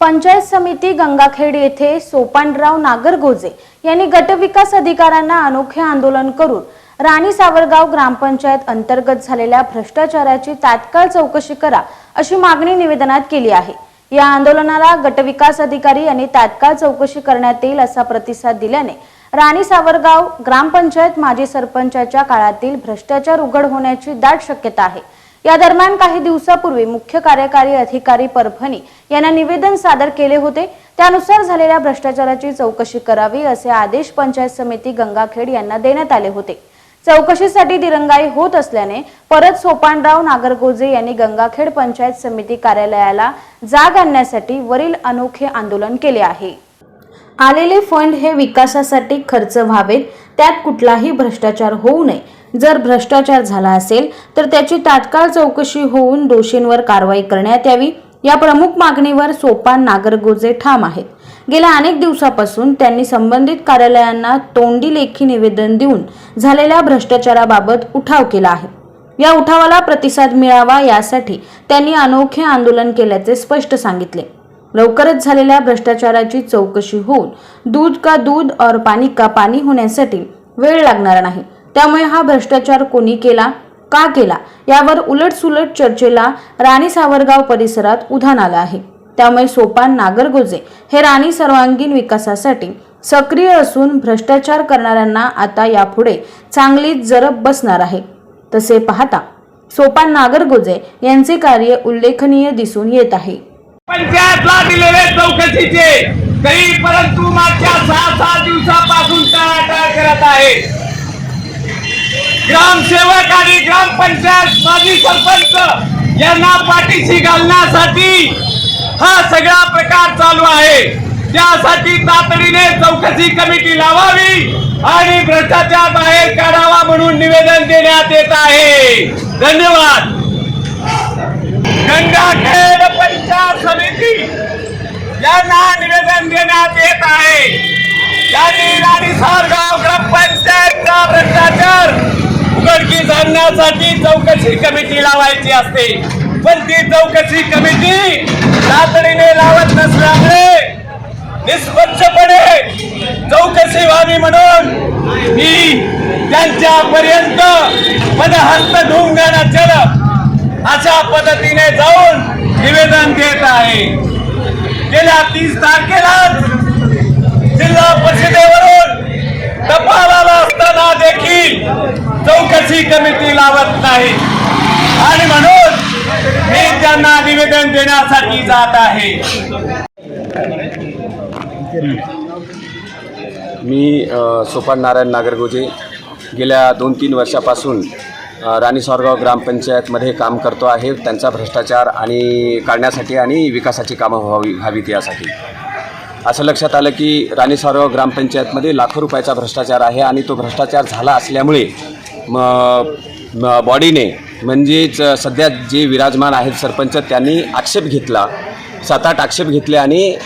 पंचायत समिती गंगाखेड येथे सोपानराव नागरगोजे यांनी गटविकास अधिकाऱ्यांना अनोखे आंदोलन करून राणी सावरगाव ग्रामपंचायत अंतर्गत झालेल्या भ्रष्टाचाराची तात्काळ चौकशी करा अशी मागणी निवेदनात केली आहे. या आंदोलनाला गटविकास अधिकारी यांनी तात्काळ चौकशी करण्यात येईल असा प्रतिसाद दिल्याने राणी सावरगाव ग्रामपंचायत माजी सरपंचाच्या काळातील भ्रष्टाचार उघड होण्याची दाट शक्यता आहे. या दरम्यान काही दिवसापूर्वी मुख्य कार्यकारी अधिकारी परभणी यांना निवेदन सादर केले होते. त्यानुसार झालेल्या भ्रष्टाचाराची चौकशी करावी असे आदेश पंचायत समिती गंगाखेड यांना देण्यात आले होते. चौकशीसाठी दिरंगाई होत असल्याने परत सोपानराव नागरगोजे यांनी गंगाखेड पंचायत समिती कार्यालयाला जाग आणण्यासाठी वरील अनोखे आंदोलन केले आहे. आलेले फंड हे विकासासाठी खर्च व्हावेत त्यात कुठलाही भ्रष्टाचार होऊ नये. जर भ्रष्टाचार झाला असेल तर त्याची तात्काळ चौकशी होऊन दोषींवर कारवाई करण्यात यावी. या प्रमुख मागणीवर सोपान नागरगोजे ठाम आहेत. गेल्या अनेक दिवसापासून त्यांनी संबंधित कार्यालयांना तोंडी लेखी निवेदन देऊन झालेल्या भ्रष्टाचाराबाबत उठाव केला आहे. या उठावाला प्रतिसाद मिळावा यासाठी त्यांनी अनोखे आंदोलन केल्याचे स्पष्ट सांगितले. लवकरच झालेल्या भ्रष्टाचाराची चौकशी होऊन दूध का दूध और पाणी का पाणी होण्यासाठी वेळ लागणार नाही. त्यामुळे हा भ्रष्टाचार कोणी केला का केला यावर उलटसुलट चर्चेला राणी सावरगाव परिसरात उधाण आलं आहे. त्यामुळे सोपान नागरगोजे हे राणी सर्वांगीण विकासासाठी सक्रिय असून भ्रष्टाचार करणाऱ्यांना आता यापुढे चांगलीच जरब बसणार आहे. तसे पाहता सोपान नागरगोजे यांचे कार्य उल्लेखनीय दिसून येत आहे. पंचायतला दिलेले चौकशीचे. तरी परंतु मागच्या सहा सहा दिवसापासून टाळाटाळ करत आहे. ग्रामसेवक आणि ग्रामपंचायत माजी सरपंच यांना पाठीशी घालण्यासाठी हा सगळा प्रकार चालू आहे. त्यासाठी तातडीने चौकशी कमिटी लावावी आणि भ्रष्टाचार बाहेर काढावा म्हणून निवेदन देण्यात येत आहे. धन्यवाद. गंगाखेड पंचायत समिती यांना निवेदन देण्यात येत आहे. त्यांनी राणी सारगाव ग्रामपंचायतचा भ्रष्टाचार उघडकीस आणण्यासाठी चौकशी कमिटी लावायची असते. पण ती चौकशी कमिटी तातडीने लावत नसल्यामुळे निष्पक्षपणे चौकशी व्हावी म्हणून मी त्यांच्यापर्यंत पदहस्त ढुंगाणाचं अशा पद्धतीने जाऊन निवेदन देत आहे. गेल्या तीस तारखेला जिल्हा परिषदेवरून टपाल आला असताना देखील चौकशी कमिटी लावत नाही. आणि म्हणून मी त्यांना निवेदन देण्यासाठी जात आहे. मी सोपान नारायण नागरगोजे. गेल्या दोन तीन वर्षापासून राणी सावरगाव ग्रामपंचायतमध्ये काम करतो आहे. त्यांचा भ्रष्टाचार आणि काढण्यासाठी आणि विकासाची कामं व्हावी व्हावीत यासाठी. असं लक्षात आलं की राणी सावरगाव ग्रामपंचायतमध्ये लाखो रुपयाचा भ्रष्टाचार आहे आणि तो भ्रष्टाचार झाला असल्यामुळे म म- बॉडीने म्हणजेच सध्या जे विराजमान आहेत सरपंच त्यांनी आक्षेप घेतला सात आठ आक्षेप घेतले आणि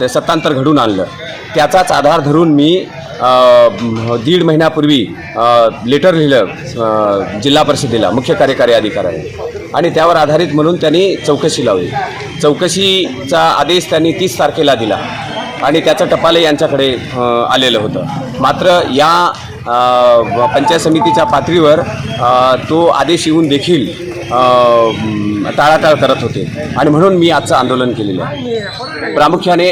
ते सत्तांतर घडून आणलं. त्याचाच आधार धरून मी दीड महिन्यापूर्वी लेटर लिहिलं जिल्हा परिषदेला मुख्य कार्यकारी अधिकाऱ्याने. आणि त्यावर आधारित म्हणून त्यांनी चौकशी लावली. चौकशीचा आदेश त्यांनी तीस तारखेला दिला. आणि त्याचं टपाले यांच्याकडे आलेलं होतं. मात्र या पंचायत समितीच्या पातळीवर तो आदेश येऊन देखील टाळाटाळ करत होते. आणि म्हणून मी आजचं आंदोलन केलेलं आहे. प्रामुख्याने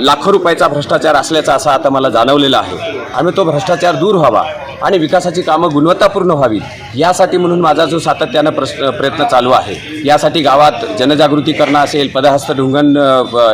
लाखो रुपयाचा भ्रष्टाचार असल्याचा असा आता मला जाणवलेला आहे. आम्ही तो भ्रष्टाचार दूर व्हावा आणि विकासाची कामं गुणवत्तापूर्ण व्हावी यासाठी म्हणून माझा जो सातत्यानं प्रश्न प्रयत्न चालू आहे. यासाठी गावात जनजागृती करणं असेल पदहस्त ढुंगण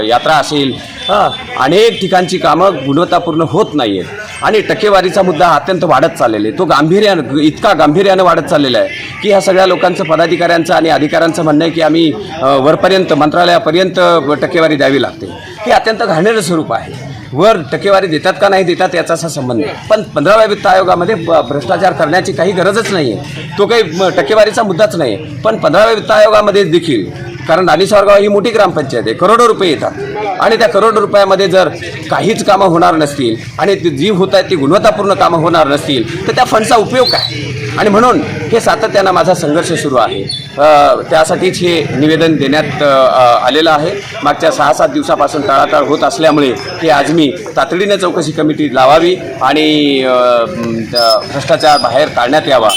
यात्रा असेल हां अनेक ठिकाणची कामं गुणवत्तापूर्ण होत नाही आहेत आणि टक्केवारीचा मुद्दा अत्यंत वाढत चाललेला आहे. तो गांभीर्यानं इतका गांभीर्यानं वाढत चाललेला आहे की ह्या सगळ्या लोकांचं पदाधिकाऱ्यांचं आणि अधिकाऱ्यांचं म्हणणं आहे की आम्ही वरपर्यंत मंत्रालयापर्यंत टक्केवारी द्यावी लागते. हे अत्यंत घाणेरं स्वरूप आहे. वर टक्केवारी देतात का नाही देतात याचा असा संबंध आहे पण पंधराव्या वित्त आयोगामध्ये ब- भ्रष्टाचार करण्याची काही गरजच नाही आहे तो काही टक्केवारीचा मुद्दाच नाही आहे पण पंधराव्या वित्त आयोगामध्ये देखील कारण राणीसावरगाव ही मोठी ग्रामपंचायत आहे करोडो रुपये येतात. आणि त्या करोडो रुपयामध्ये जर काहीच कामं होणार नसतील आणि जी होत आहेत ती गुणवत्तापूर्ण कामं होणार नसतील तर त्या फंडचा उपयोग काय? आणि म्हणून हे सातत्यानं माझा संघर्ष सुरू आहे. त्यासाठीच हे निवेदन देण्यात आलेलं आहे. मागच्या सहा सात दिवसापासून टाळाटाळ होत असल्यामुळे हे आज मी तातडीने चौकशी कमिटी लावावी आणि भ्रष्टाचार बाहेर काढण्यात यावा.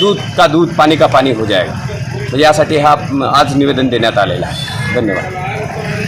दूध का दूध पाणी का पाणी हो जाएगा म्हणजे यासाठी हा आज निवेदन देण्यात आलेला आहे. धन्यवाद.